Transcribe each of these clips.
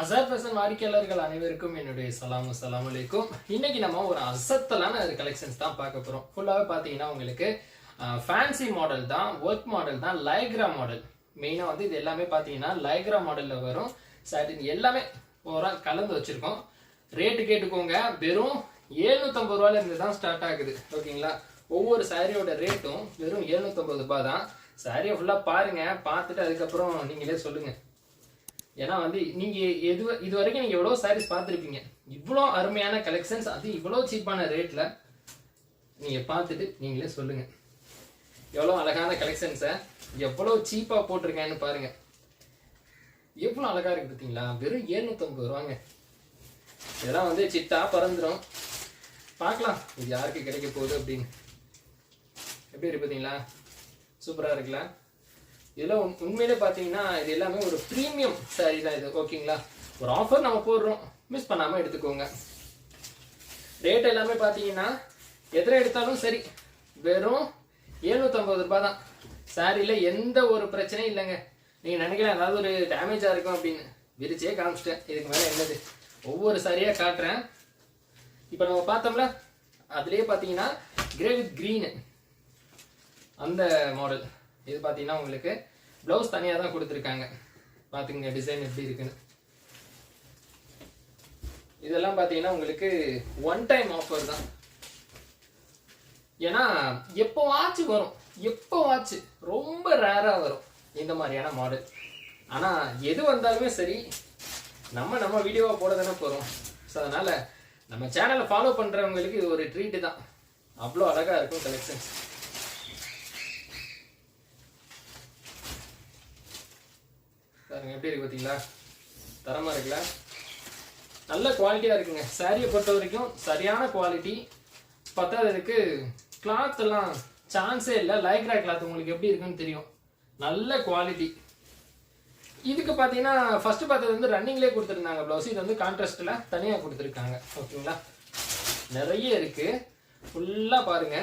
Azhar fashion வாடிக்கையாளர்கள் அனைவருக்கும் என்னுடைய சலாம் சலாம் அலைக்கும். இன்னைக்கு நம்ம ஒரு அசத்தலான ஒரு கலெக்ஷன்ஸ் தான் பார்க்க போறோம். ஃபுல்லாகவே பார்த்தீங்கன்னா உங்களுக்கு ஃபேன்சி மாடல் தான் ஒர்க் மாடல் தான் லைக்ரா மாடல் மெயினாக வந்து இது எல்லாமே பார்த்தீங்கன்னா லைக்ரா மாடலில் வரும். சாட்டின் எல்லாமே ஓவரால் கலந்து வச்சிருக்கோம். ரேட்டு கேட்டுக்கோங்க. வெறும் எழுநூத்தம்பது ரூபாயிலிருந்து தான் ஸ்டார்ட் ஆகுது. ஓகேங்களா? ஒவ்வொரு சாரியோட ரேட்டும் வெறும் எழுநூத்தம்பது ரூபாய் தான். சாரியை ஃபுல்லாக பாருங்க. பார்த்துட்டு அதுக்கப்புறம் நீங்களே சொல்லுங்க. ஏன்னா வந்து நீங்க எது இது வரைக்கும் நீங்க எவ்வளவு சாரீஸ் பார்த்துருப்பீங்க. இவ்வளோ அருமையான கலெக்ஷன்ஸ் அது இவ்வளோ சீப்பான ரேட்ல நீங்க பார்த்துட்டு நீங்களே சொல்லுங்க. எவ்வளோ அழகான கலெக்ஷன்ஸை எவ்வளோ சீப்பாக போட்டிருக்கேன்னு பாருங்க. எவ்வளோ அழகாக இருக்குது பார்த்தீங்களா வெறும் 750 ரூபாங்க. இதெல்லாம் வந்து சிட்டா பறந்துடும் பார்க்கலாம் இது யாருக்கு கிடைக்க போகுது அப்படின்னு. எப்படி இருக்கு பார்த்தீங்களா சூப்பராக இருக்குல்ல? இதெல்லாம் உண்மையிலே பார்த்தீங்கன்னா இது எல்லாமே ஒரு ப்ரீமியம் சாரீ தான் இது ஓகேங்களா ஒரு ஆஃபர் நம்ம போடுறோம். மிஸ் பண்ணாமல் எடுத்துக்கோங்க. ரேட் எல்லாமே பார்த்தீங்கன்னா எதில் எடுத்தாலும் சரி வெறும் 750 ரூபாய் தான். சாரியில் எந்த ஒரு பிரச்சனையும் இல்லைங்க. நீங்கள் நினைக்கலாம் ஏதாவது ஒரு டேமேஜாக இருக்கும் அப்படின்னு. விரிச்சே காமிச்சிட்டேன். இதுக்கு மேலே என்னது? ஒவ்வொரு சாரியாக காட்டுறேன். இப்போ நம்ம பார்த்தோம்ல அதுலேயே பார்த்தீங்கன்னா கிரே வித் க்ரீனு அந்த மாடல் இது பார்த்தீங்கன்னா உங்களுக்கு ப்ளவுஸ் தனியாக தான் கொடுத்துருக்காங்க. பார்த்துங்க டிசைன் எப்படி இருக்குன்னு. இதெல்லாம் பார்த்தீங்கன்னா உங்களுக்கு ஒன் டைம் ஆஃபர் தான். ஏன்னா எப்போ வாட்ச் வரும். எப்போ வாட்ச் ரொம்ப ரேராக வரும். இந்த மாதிரியான மாடல் ஆனால் எது வந்தாலுமே சரி நம்ம நம்ம வீடியோவாக போட தானே போகிறோம் ஸோ அதனால் நம்ம சேனலை ஃபாலோ பண்ணுறவங்களுக்கு இது ஒரு ட்ரீட்டு தான். அவ்வளோ அழகாக இருக்கும் கலெக்ஷன்ஸ் பாருங்க எப்படி இருக்கு பார்த்தீங்களா தரமாக இருக்குல்ல? நல்ல குவாலிட்டியாக இருக்குங்க. சாரியை பொறுத்த வரைக்கும் சரியான குவாலிட்டி பத்தாததுக்கு கிளாத் எல்லாம் சான்ஸே இல்லை. லைக்ரா கிளாத் உங்களுக்கு எப்படி இருக்குன்னு தெரியும். நல்ல குவாலிட்டி இதுக்கு பார்த்தீங்கன்னா ஃபர்ஸ்ட் பார்த்தது வந்து ரன்னிங்லேயே கொடுத்துருந்தாங்க ப்ளவுஸ் இது வந்து கான்ட்ராஸ்டில் தனியாக கொடுத்துருக்காங்க. ஓகேங்களா நிறைய இருக்கு. ஃபுல்லாக பாருங்க.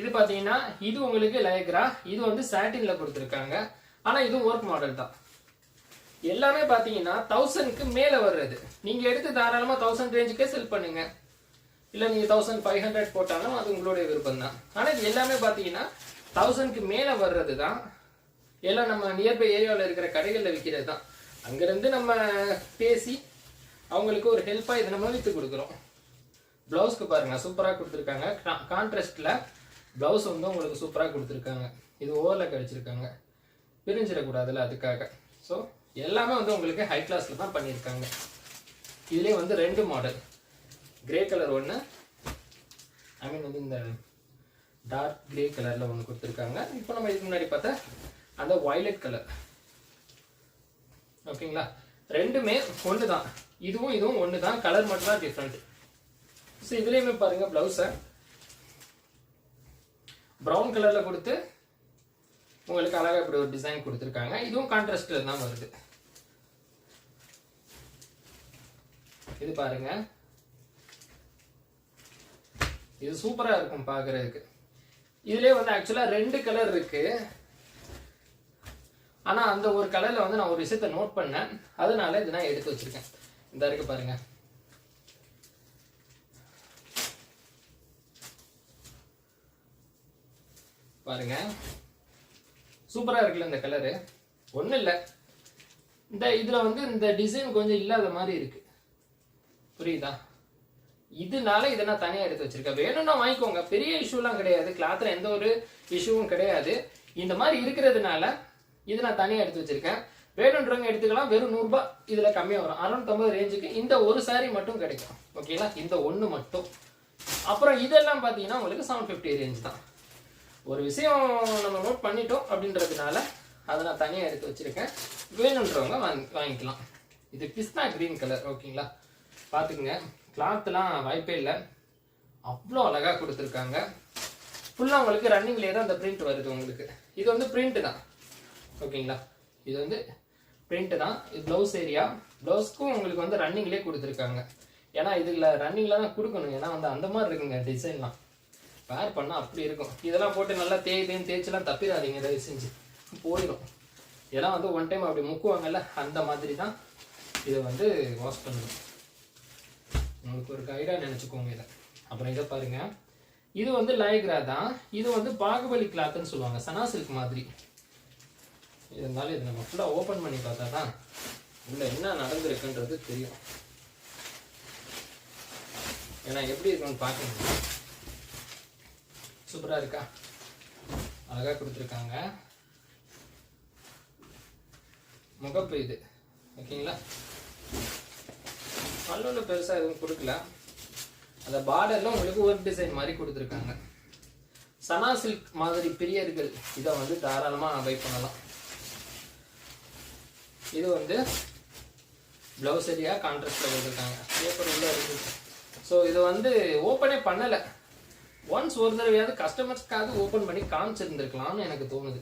இது பார்த்தீங்கன்னா இது உங்களுக்கு லைக்ரா இது வந்து சாட்டினில் கொடுத்துருக்காங்க. ஆனால் இதுவும் ஒர்க் மாடல் தான். எல்லாமே பார்த்தீங்கன்னா தௌசண்ட்க்கு மேலே வர்றது. நீங்கள் எடுத்து தாராளமாக தௌசண்ட் ரேஞ்சுக்கே செல் பண்ணுங்க. இல்லை நீங்கள் தௌசண்ட் ஃபைவ் ஹண்ட்ரட் போட்டாலும் அது உங்களுடைய விருப்பம் தான் ஆனால் இது எல்லாமே பார்த்தீங்கன்னா தௌசண்ட்க்கு மேலே வர்றது தான். எல்லாம் நம்ம நியர்பை ஏரியாவில் இருக்கிற கடைகளில் விற்கிறது தான். அங்கேருந்து நம்ம பேசி அவங்களுக்கு ஒரு ஹெல்ப்பாக இதை நம்ம விற்று கொடுக்குறோம். ப்ளவுஸ்க்கு பாருங்கள் சூப்பராக கொடுத்துருக்காங்க. கான்ட்ராஸ்டில் ப்ளவுஸ் வந்து உங்களுக்கு சூப்பராக கொடுத்துருக்காங்க. இது ஓவரில் கழிச்சிருக்காங்க பிரிஞ்சிடக்கூடாதுல்ல அதுக்காக. ஸோ எல்லாமே வந்து உங்களுக்கு ஹை கிளாஸில் தான் பண்ணியிருக்காங்க. இதுலேயே வந்து ரெண்டு மாடல் கிரே கலர் ஒன்று ஐ மீன் வந்து இந்த டார்க் கிரே கலரில் ஒன்று கொடுத்துருக்காங்க. இப்போ நம்ம இதுக்கு முன்னாடி பார்த்தா அந்த வயலட் கலர் ஓகேங்களா ரெண்டுமே ஒன்று தான் இதுவும் இதுவும் ஒன்று தான் கலர் மட்டும் தான் டிஃப்ரெண்ட் ஸோ இதுலேயுமே பாருங்கள் ப்ளவுஸை ப்ரௌன் கலரில் கொடுத்து உங்களுக்கு அழகாக இப்படி ஒரு டிசைன் கொடுத்துருக்காங்க. இதுவும் கான்ட்ராஸ்டில் தான் வருது. இது பாருங்க. இது சூப்பராக இருக்கும் பார்க்குறதுக்கு. இதுலேயே வந்து ஆக்சுவலாக ரெண்டு கலர் இருக்கு. ஆனால் அந்த ஒரு கலரில் வந்து நான் ஒரு விஷயத்தை நோட் பண்ணேன். அதனால இது நான் எடுத்து வச்சிருக்கேன். இந்த இருக்கு பாருங்க. பாருங்க. சூப்பராக இருக்குல்ல இந்த கலரு ஒன்றும் இல்லை. இந்த இதில் வந்து இந்த டிசைன் கொஞ்சம் இல்லாத மாதிரி இருக்கு. புரியுதா? இதனால இதை நான் தனியாக எடுத்து வச்சிருக்கேன். வேணும்னா வாங்கிக்கோங்க. பெரிய இஷ்யூலாம் கிடையாது. கிளாத்தில் எந்த ஒரு இஷ்யூவும் கிடையாது. இந்த மாதிரி இருக்கிறதுனால இது நான் தனியாக எடுத்து வச்சிருக்கேன். வேணுன்றவங்க எடுத்துக்கலாம். வெறும் நூறுரூபா இதில் கம்மியாக வரும். அறுநூத்தம்பது ரேஞ்சுக்கு இந்த ஒரு சாரீ மட்டும் கிடைக்கும். ஓகேங்களா இந்த ஒன்று மட்டும். அப்புறம் இதெல்லாம் பார்த்தீங்கன்னா உங்களுக்கு செவன் ஃபிஃப்டி ரேஞ்ச் தான். ஒரு விஷயம் நம்ம நோட் பண்ணிட்டோம் அப்படின்றதுனால அதை நான் தனியாக எடுத்து வச்சிருக்கேன். வேணுன்றவங்க வாங்கி வாங்கிக்கலாம். இது பிஸ்னா க்ரீன் கலர் ஓகேங்களா பார்த்துக்குங்க. கிளாத்லாம் வாய்ப்பே இல்லை. அவ்வளோ அழகாக கொடுத்துருக்காங்க. ஃபுல்லாக உங்களுக்கு ரன்னிங்லேயே தான் அந்த பிரிண்ட் வருது உங்களுக்கு. இது வந்து பிரிண்ட்டு தான். ஓகேங்களா இது வந்து பிரிண்ட்டு தான். இது ப்ளவுஸ் ஏரியா ப்ளவுஸ்க்கும் உங்களுக்கு வந்து ரன்னிங்லேயே கொடுத்துருக்காங்க. ஏன்னா இதில் ரன்னிங்கில் தான் கொடுக்கணும். ஏன்னா வந்து அந்த மாதிரி இருக்குங்க டிசைன்லாம் வேர் பண்ணால் அப்படி இருக்கும். இதெல்லாம் போட்டு நல்லா தேய் தேய்ன்னு தேய்ச்செல்லாம் தப்பிடாதீங்க தயவு செஞ்சு. போயிடும் இதெல்லாம் வந்து ஒன் டைம் அப்படி முக்குவாங்கல்ல அந்த மாதிரி தான் இதை வந்து வாஷ் பண்ணணும். உங்களுக்கு ஒரு கைடாக நினச்சிக்கோங்க இதை. அப்புறம் இதை பாருங்கள் இது வந்து லயக்ரா தான். இது வந்து பாகுபலி கிளாத்துன்னு சொல்லுவாங்க சனா சில்க் மாதிரி. இருந்தாலும் இது நம்ம ஃபுல்லாக ஓப்பன் பண்ணி பார்த்தா தான் உள்ள என்ன நடந்திருக்குன்றது தெரியும். ஏன்னா எப்படி இருக்குன்னு பார்க்கணும் சூப்பராக இருக்கா? அழகாக கொடுத்துருக்காங்க. முகப்பு இது. ஓகேங்களா? பல்லுவில் பெருசாக எதுவும் கொடுக்கல. அந்த பார்டரில் உங்களுக்கு ஒர்க் டிசைன் மாதிரி கொடுத்துருக்காங்க. சனா சில்க் மாதிரி பிரியர்கள் இதை வந்து தாராளமாக பை பண்ணலாம். இது வந்து ப்ளவுஸ் ஏரியா கான்ட்ராக்டில் கொடுத்துருக்காங்க. பேப்பர் உள்ள இருக்குது ஸோ இது வந்து ஓப்பனே பண்ணலை. ஒன்ஸ் ஒரு தடவையாவது கஸ்டமர்ஸ்க்காக ஓப்பன் பண்ணி காமிச்சிருந்துருக்கலாம்னு எனக்கு தோணுது.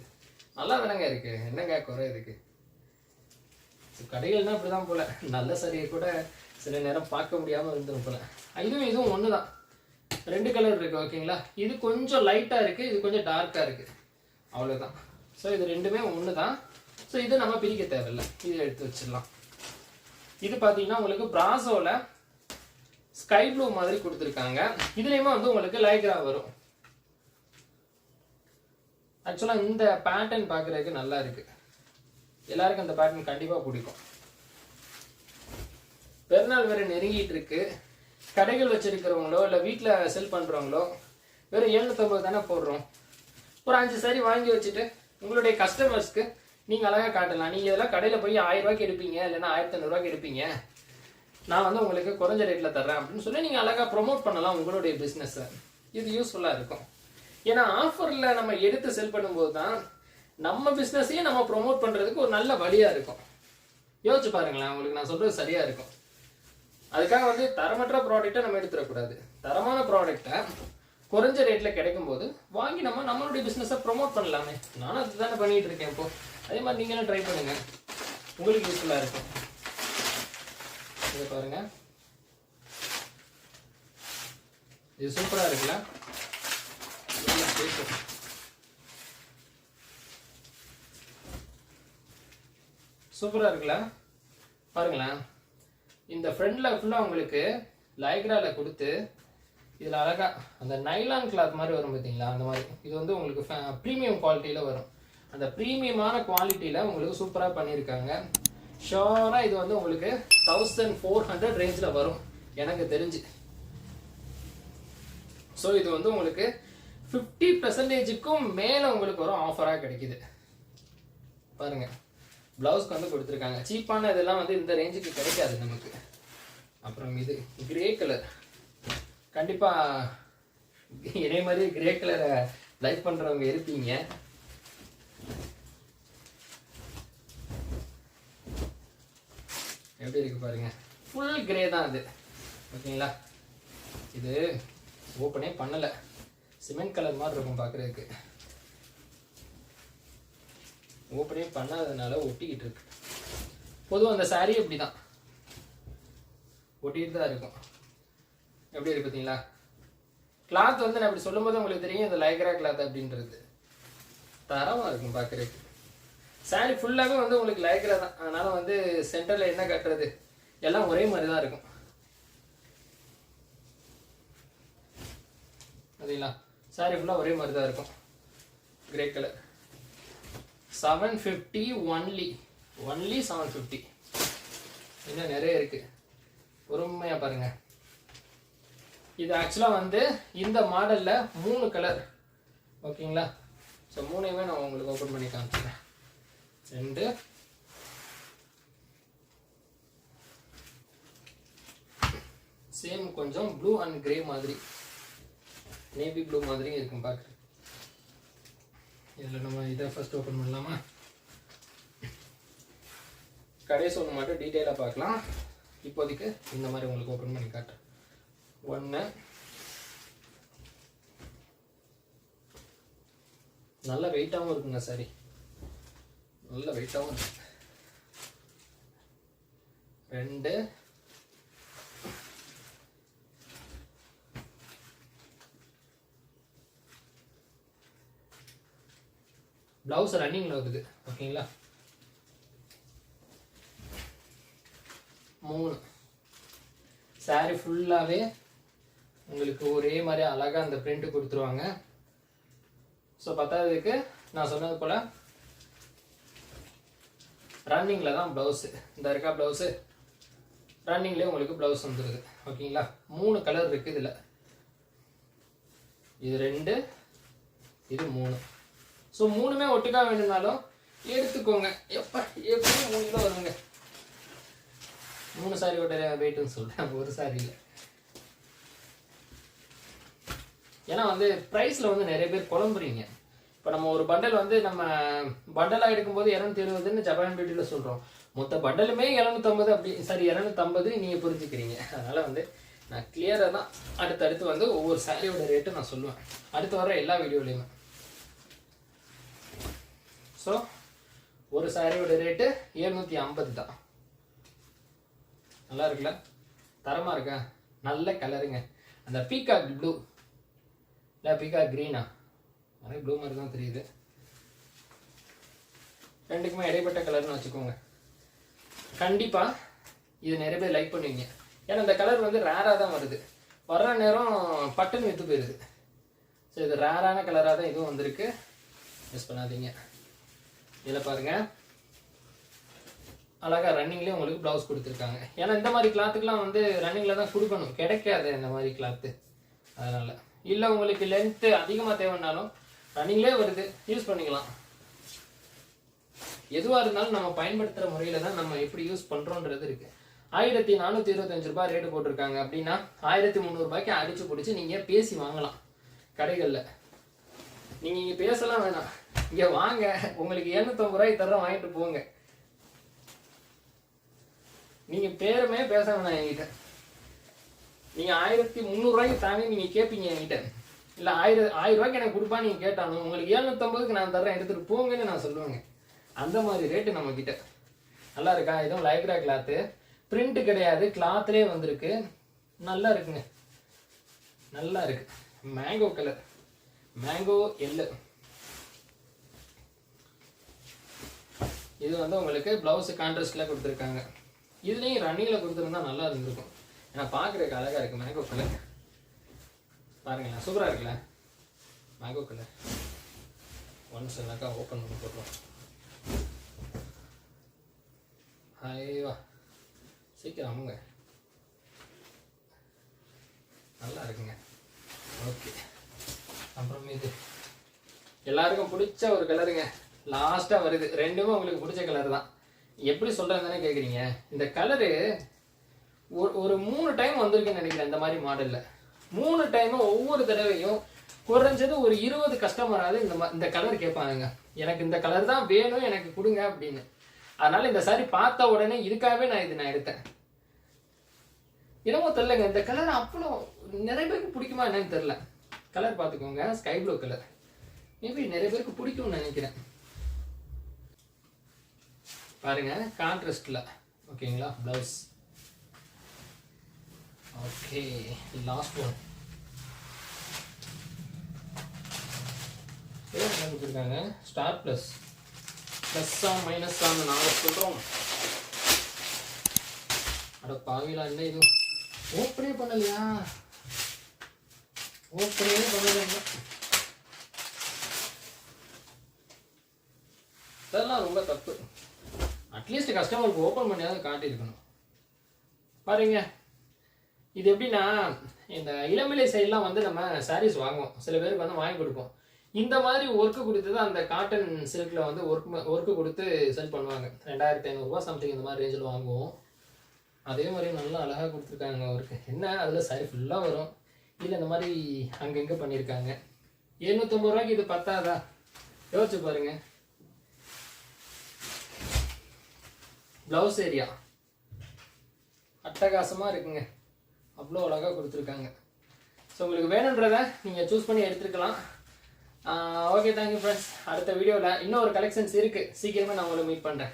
நல்லா தானங்க இருக்கு. என்னங்க குறை இருக்கு? கடைகள்னா இப்படிதான் போல. நல்ல சரியை கூட சில நேரம் பார்க்க முடியாம இருந்துடும் போல. இதுவும் இதுவும் ஒன்று தான் ரெண்டு கலர் இருக்கு ஓகேங்களா இது கொஞ்சம் லைட்டா இருக்கு இது கொஞ்சம் டார்க்கா இருக்கு. அவ்வளவுதான். ஸோ இது ரெண்டுமே ஒன்று தான் ஸோ இது நம்ம பிரிக்க தேவையில்லை. இதை எடுத்து வச்சிடலாம். இது பார்த்தீங்கன்னா உங்களுக்கு பிராசோவில் ஸ்கை ப்ளூ மாதிரி கொடுத்துருக்காங்க. இதுலேயுமே வந்து உங்களுக்கு லைக்ரா வரும். ஆக்சுவலாக இந்த பேட்டர்ன் பார்க்குறதுக்கு நல்லா இருக்கு. எல்லாருக்கும் அந்த பேட்டர்ன் கண்டிப்பாக பிடிக்கும். பெருநாள் வேற நெருங்கிட்டு இருக்கு. கடைகள் வச்சிருக்கிறவங்களோ இல்லை வீட்டில் செல் பண்ணுறவங்களோ வெறும் எழுநூத்தம்பது தானே போடுறோம். ஒரு அஞ்சு சாரி வாங்கி வச்சுட்டு உங்களுடைய கஸ்டமர்ஸ்க்கு நீங்கள் அழகாக காட்டலாம். நீங்கள் இதெல்லாம் கடையில் போய் ஆயிரம் ரூபாய்க்கு எடுப்பீங்க இல்லைன்னா ஆயிரத்தி ஐநூறுரூவாய்க்கு எடுப்பீங்க. நான் வந்து உங்களுக்கு குறைஞ்ச ரேட்டில் தர்றேன் அப்படின்னு சொல்லி நீங்கள் அழகாக ப்ரொமோட் பண்ணலாம் உங்களுடைய பிஸ்னஸை இது யூஸ்ஃபுல்லாக இருக்கும். ஏன்னா ஆஃபரில் நம்ம எடுத்து செல் பண்ணும்போது தான் நம்ம பிஸ்னஸையும் நம்ம ப்ரொமோட் பண்ணுறதுக்கு ஒரு நல்ல வழியாக இருக்கும். யோசிச்சு பாருங்களேன் உங்களுக்கு நான் சொல்கிறது சரியாக இருக்கும். அதுக்காக வந்து தரமற்ற ப்ராடக்டை நம்ம எடுத்துடக்கூடாது. தரமான ப்ராடக்டை குறைஞ்ச ரேட்டில் கிடைக்கும் போது வாங்கி நம்ம நம்மளுடைய பிஸ்னஸை ப்ரொமோட் பண்ணலாமே. நானும் அதுதானே பண்ணிகிட்டு இருக்கேன் இப்போது அதே மாதிரி நீங்களும் ட்ரை பண்ணுங்கள் உங்களுக்கு யூஸ்ஃபுல்லாக இருக்கும். இதை பாருங்க. இது சூப்பராக இருக்குல்ல? சூப்பராக இருக்குல்ல? பாருங்களேன். இந்த ஃப்ரண்டில் ஃபுல்லாக உங்களுக்கு லைக்ராவில் கொடுத்து இதில் அழகாக அந்த நைலான் கிளாத் மாதிரி வரும் பார்த்தீங்களா அந்த மாதிரி. இது வந்து உங்களுக்கு ப்ரீமியம் குவாலிட்டியில் வரும். அந்த ப்ரீமியமான குவாலிட்டியில் உங்களுக்கு சூப்பராக பண்ணியிருக்காங்க ஷோராக இது வந்து உங்களுக்கு தௌசண்ட் ஃபோர் ஹண்ட்ரட் ரேஞ்சில் வரும். எனக்கு தெரிஞ்சு. ஸோ இது வந்து உங்களுக்கு ஃபிஃப்டி பர்சன்டேஜுக்கும் மேலே உங்களுக்கு ஒரு ஆஃபராக கிடைக்குது. பாருங்கள் ப்ளவுஸ்க்கு வந்து கொடுத்துருக்காங்க. சீப்பான இதெல்லாம் வந்து இந்த ரேஞ்சுக்கு கிடைக்காது நமக்கு. அப்புறம் இது கிரே கலர் கண்டிப்பாக இதே மாதிரி கிரே கலரை லைக் பண்ணுறவங்க இருப்பீங்க. எப்படி இருக்குது பாருங்கள் ஃபுல் கிரே தான் அது. ஓகேங்களா? இது ஓப்பனே பண்ணலை. சிமெண்ட் கலர் மாதிரி இருக்கும் பார்க்குறதுக்கு ஓப்பனே பண்ணாததுனால ஒட்டிக்கிட்டு இருக்கு. பொதுவாக அந்த சாரீ அப்படி தான் ஒட்டிகிட்டு தான் இருக்கும். எப்படி இருக்கு பார்த்தீங்களா கிளாத் வந்து நான் இப்படி சொல்லும்போது உங்களுக்கு தெரியும் இந்த லைக்ரா கிளாத் அப்படின்றது. தரமாக இருக்கும் பார்க்குறதுக்கு saree ஃபுல்லாகவே வந்து உங்களுக்கு லைக்ரா தான். அதனால் வந்து சென்டரில் என்ன கட்டுறது? எல்லாம் ஒரே மாதிரி தான் இருக்கும். சரிங்களா? saree ஃபுல்லாக ஒரே மாதிரி தான் இருக்கும். Grey colour seven fifty only only seven fifty இன்னும் நிறைய இருக்குது பொறுமையாக பாருங்கள் இது ஆக்சுவலாக வந்து இந்த மாடலில் மூணு கலர் ஓகேங்களா ஸோ மூணையுமே நான் உங்களுக்கு ஓப்பன் பண்ணி காமிச்சிடுறேன் ரெண்டு. சேம் கொஞ்சம் ப்ளூ அண்ட் கிரே மாதிரி. நேவி ப்ளூ மாதிரியும் இருக்கும் பார்க்குறேன் இதில் நம்ம இதை ஃபர்ஸ்ட் ஓப்பன் பண்ணலாமா? கடைசி ஒன்று மட்டும் டீட்டெயிலாக பார்க்கலாம். இப்போதைக்கு இந்த மாதிரி உங்களுக்கு ஓப்பன் பண்ணி காட்டுறேன். ஒன்று நல்ல வெயிட்டாகவும் இருக்குங்க சரி. நல்ல வெயிட்டாகவும் ரெண்டு. ப்ளவுஸ் ரன்னிங்கில் இருக்குது ஓகேங்களா மூணு. சாரி ஃபுல்லாகவே உங்களுக்கு ஒரே மாதிரி அழகாக அந்த பிரிண்ட் கொடுத்துருவாங்க. ஸோ பத்தாவதுக்கு நான் சொன்னது போல் ரன்னிங்கில் தான் ப்ளவுஸு இந்த இருக்கா ப்ளவுஸு ரன்னிங்லேயே உங்களுக்கு ப்ளவுஸ் வந்துடுது ஓகேங்களா? மூணு கலர் இருக்குது இதில். இது ரெண்டு இது மூணு. ஸோ மூணுமே ஒட்டுக்கா வேணும்னாலும் எடுத்துக்கோங்க. எப்போ எப்படி மூணு கிலோ வருங்க. மூணு சாரியோட வெயிட்டுன்னு சொல்கிறேன் ஒரு சாரி இல்லை. ஏன்னா வந்து ப்ரைஸில் வந்து நிறைய பேர் குழம்புறீங்க. இப்போ நம்ம ஒரு பண்டல் வந்து நம்ம பண்டலாக எடுக்கும்போது இரநூத்தி எழுபதுன்னு ஜப்பான் பியூட்டியில் சொல்கிறோம் மொத்த பண்டலுமே இரநூத்தம்பது அப்படி சாரி இரநூத்தம்பது நீங்கள் புரிஞ்சுக்கிறீங்க. அதனால் வந்து நான் கிளியராக தான் அடுத்தடுத்து வந்து ஒவ்வொரு சாரியோட ரேட்டு நான் சொல்லுவேன். அடுத்து வர எல்லா வீடியோலையுமே. ஸோ ஒரு சாரியோட ரேட்டு எழுநூற்றி ஐம்பது தான். நல்லா இருக்குல்ல? தரமாக இருக்கா? நல்ல கலருங்க அந்த பீகாக் ப்ளூ இல்லை பீகாக் க்ரீனா எனக்கு ப்ளூ மாதிரி தான் தெரியுது. ரெண்டுக்குமே இடைப்பட்ட கலர்னு வச்சுக்கோங்க. கண்டிப்பாக இது நிறைய பேர் லைக் பண்ணுவீங்க. ஏன்னா இந்த கலர் வந்து ரேராக தான் வருது. வர்ற நேரம் பட்டுன்னு விற்று போயிடுது ஸோ இது ரேரான கலராக தான் இதுவும் வந்திருக்கு. மிஸ் பண்ணாதீங்க. இதில் பாருங்கள் அழகா ரன்னிங்லேயே உங்களுக்கு ப்ளவுஸ் கொடுத்துருக்காங்க. ஏன்னா இந்த மாதிரி கிளாத்துக்கெலாம் வந்து ரன்னிங்கில் தான் கொடுக்கணும். கிடைக்காது இந்த மாதிரி கிளாத்து அதனால். இல்லை உங்களுக்கு லென்த்து அதிகமாக தேவைன்னாலும் ரன்னிங்லேயே வருது. யூஸ் பண்ணிக்கலாம். எதுவாக இருந்தாலும் நம்ம பயன்படுத்துகிற முறையில் தான் நம்ம எப்படி யூஸ் பண்ணுறோன்றது இருக்குது ஆயிரத்தி நானூற்றி இருபத்தஞ்சு ரூபாய் ரேட்டு போட்டிருக்காங்க அப்படின்னா ஆயிரத்தி முந்நூறுபாய்க்கு அடித்து பிடிச்சி நீங்கள் பேசி வாங்கலாம். கடைகளில். நீங்கள் இங்கே பேசலாம் வேணாம். இங்கே வாங்க. உங்களுக்கு எழுநூத்தம்பது ரூபாய்க்கு தர வாங்கிட்டு போங்க. நீங்கள் பேருமே பேச வேணாம் என்கிட்ட. நீங்கள் ஆயிரத்தி முந்நூறுரூவாய்க்கு தாங்க நீங்கள் கேட்பீங்க என்கிட்ட. இல்ல ஆயிரம் ஆயிரம் ரூபாய்க்கு எனக்கு கொடுப்பா நீங்க கேட்டாலும் உங்களுக்கு எழுநூத்தம்பதுக்கு நான் தரேன் எடுத்துட்டு போங்கன்னு நான் சொல்லுவேங்க. அந்த மாதிரி ரேட்டு நம்ம கிட்ட நல்லா இருக்கா? இதுவும் லைக்ரா கிளாத்து பிரிண்ட் கிடையாது கிளாத்லேயே வந்திருக்கு. நல்லா இருக்குங்க. நல்லா இருக்கு. மேங்கோ கலர் மேங்கோ எல்லு இது வந்து உங்களுக்கு பிளவுஸ் கான்ட்ராஸ்ட்ல கொடுத்துருக்காங்க. இதுலேயும் ரன்னிங்கில் கொடுத்துருந்தா நல்லா இருந்திருக்கும். ஏன்னா பார்க்குறதுக்கு அழகாக இருக்கு மேங்கோ கலர் பாருங்களேன் சூப்பராக இருக்குல்ல? மேங்கோ கலர் ஒன்ஸ் எனக்கா ஓப்பன் பண்ணி போடுறோம் ஐயோ சீக்கிரம் அமுங்க நல்லா இருக்குங்க. ஓகே அப்புறம் இது. எல்லாருக்கும் பிடிச்ச ஒரு கலருங்க லாஸ்ட்டாக வருது. ரெண்டுமே உங்களுக்கு பிடிச்ச கலர் தான். எப்படி சொல்கிறேன்னு தானே கேட்குறீங்க இந்த கலரு ஒரு ஒரு மூணு டைம் வந்திருக்குன்னு நினைக்கிறேன் இந்த மாதிரி மாடலில் மூணு டைமும் ஒவ்வொரு தடவையும் குறைஞ்சது ஒரு இருபது கஸ்டமராவது இந்த இந்த கலர் கேட்பாங்க எனக்கு இந்த கலர் தான் வேணும் எனக்கு கொடுங்க அப்படின்னு. அதனால இந்த சாரி பார்த்த உடனே இதுக்காகவே நான் இது நான் எடுத்தேன். என்னமோ தெரிலங்க இந்த கலர் அவ்வளோ நிறைய பேருக்கு பிடிக்குமா என்னன்னு தெரில கலர் பார்த்துக்கோங்க ஸ்கை ப்ளூ கலர் மேபி நிறைய பேருக்கு பிடிக்கும்னு நினைக்கிறேன். பாருங்க கான்ட்ராஸ்டில் ஓகேங்களா ப்ளவுஸ் ஓகே லாஸ்ட் ஒன் என்ன கொடுத்துருக்காங்க ஸ்டார் ப்ளஸ் ப்ளஸ்ஸா மைனஸ்ஸான்னு நாங்கள் சொல்கிறோம் அட பாவிலா என்ன இது? ஓப்பனே பண்ணலையா? ஓப்பனே பண்ணலைங்க இதெல்லாம் ரொம்ப தப்பு. அட்லீஸ்ட் கஸ்டமருக்கு ஓப்பன் பண்ணியாவது காட்டியிருக்கணும். பாருங்க. இது எப்படின்னா இந்த இளமிலை சைட்லாம் வந்து நம்ம சாரீஸ் வாங்குவோம். சில பேருக்கு வந்து வாங்கி கொடுப்போம். இந்த மாதிரி ஒர்க்கு கொடுத்து தான் அந்த காட்டன் சில்கில் வந்து ஒர்க் ஒர்க்கு கொடுத்து செல் பண்ணுவாங்க. ரெண்டாயிரத்தி ஐநூறுரூவா சம்திங் இந்த மாதிரி ரேஞ்சில் வாங்குவோம். அதே மாதிரி நல்லா அழகாக கொடுத்துருக்காங்க அவருக்கு. என்ன? அதில் சரி ஃபுல்லாக வரும். இல்லை இந்த மாதிரி அங்கங்கே பண்ணியிருக்காங்க எழுநூற்றம்பது ரூபாய்க்கு இது பத்தாதா? யோசிச்சு பாருங்க. ப்ளவுஸ் ஏரியா அட்டகாசமாக இருக்குங்க. அவ்வளோ அழகாக கொடுத்துருக்காங்க. ஸோ உங்களுக்கு வேணுன்றதை நீங்கள் சூஸ் பண்ணி எடுத்துருக்கலாம். ஓகே தேங்க்யூ ஃப்ரெண்ட்ஸ் அடுத்த வீடியோவில் இன்னும் ஒரு கலெக்ஷன்ஸ் இருக்குது சீக்கிரமே நான் உங்களை மீட் பண்ணுறேன்